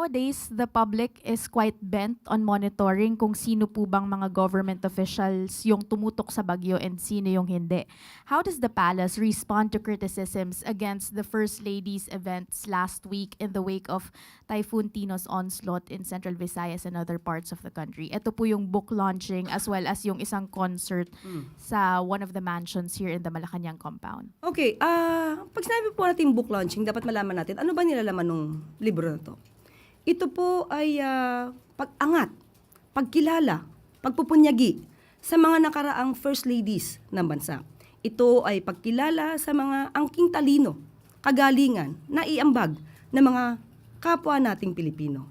nowadays the public is quite bent on monitoring kung sino po bang mga government officials yung tumutok sa bagyo and sino yung hindi. How does the palace respond to criticisms against the First Lady's events last week in the wake of Typhoon Tino's onslaught in Central Visayas and other parts of the country? Ito po yung book launching as well as yung isang concert sa one of the mansions here in the Malacanang compound. Okay, ah pag sinabi po natin book launching, dapat malaman natin ano ba nilalaman ng libro na to. Ito po ay ah, pag-angat, pagkilala, pagpupunyagi sa mga nakaraang first ladies ng bansa. Ito ay pagkilala sa mga angking talino, kagalingan, naiambag ng mga kapwa nating Pilipino.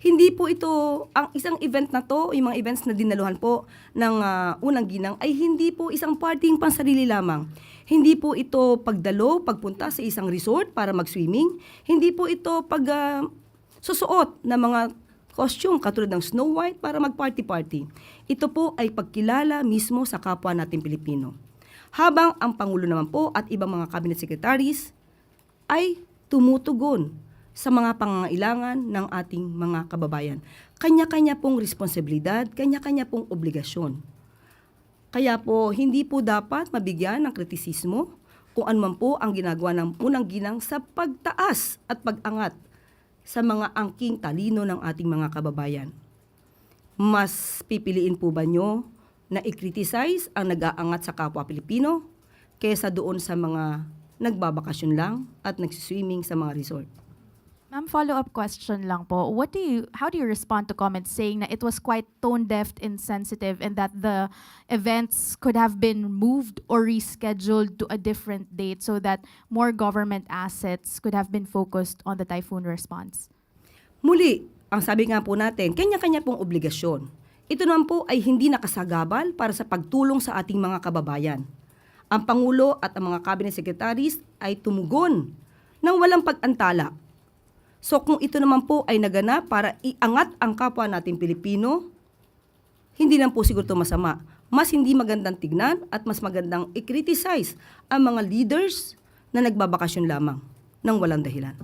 Hindi po ito, ang isang event na to, yung mga events na dinaluhan po ng ah, unang ginang, ay hindi po isang parting pansarili lamang. Hindi po ito pagdalo, pagpunta sa isang resort para mag-swimming. Hindi po ito pag ah, susuot ng mga costume katulad ng Snow White para mag-party-party. Ito po ay pagkilala mismo sa kapwa nating Pilipino. Habang ang Pangulo naman po at ibang mga cabinet secretaries ay tumutugon sa mga pangangailangan ng ating mga kababayan. Kanya-kanya pong responsibilidad, kanya-kanya pong obligasyon. Kaya po, hindi po dapat mabigyan ng kritisismo kung anuman po ang ginagawa ng unang ginang sa pagtaas at pag-angat sa mga angking talino ng ating mga kababayan. Mas pipiliin po ba nyo na i-criticize ang nag-aangat sa kapwa Pilipino kaysa doon sa mga nagbabakasyon lang at nagsiswimming sa mga resort? Ma'am, follow-up question lang po. What do you, how do you respond to comments saying that it was quite tone-deaf, insensitive, and that the events could have been moved or rescheduled to a different date so that more government assets could have been focused on the typhoon response? Muli, ang sabi nga po natin, kanya-kanya pong obligasyon. Ito naman po ay hindi nakasagabal para sa pagtulong sa ating mga kababayan. Ang Pangulo at ang mga cabinet secretaries ay tumugon ng walang pag-antala. So kung ito naman po ay naganap para iangat ang kapwa nating Pilipino, hindi lang po siguro ito masama. Mas hindi magandang tignan at mas magandang i-criticize ang mga leaders na nagbabakasyon lamang ng walang dahilan.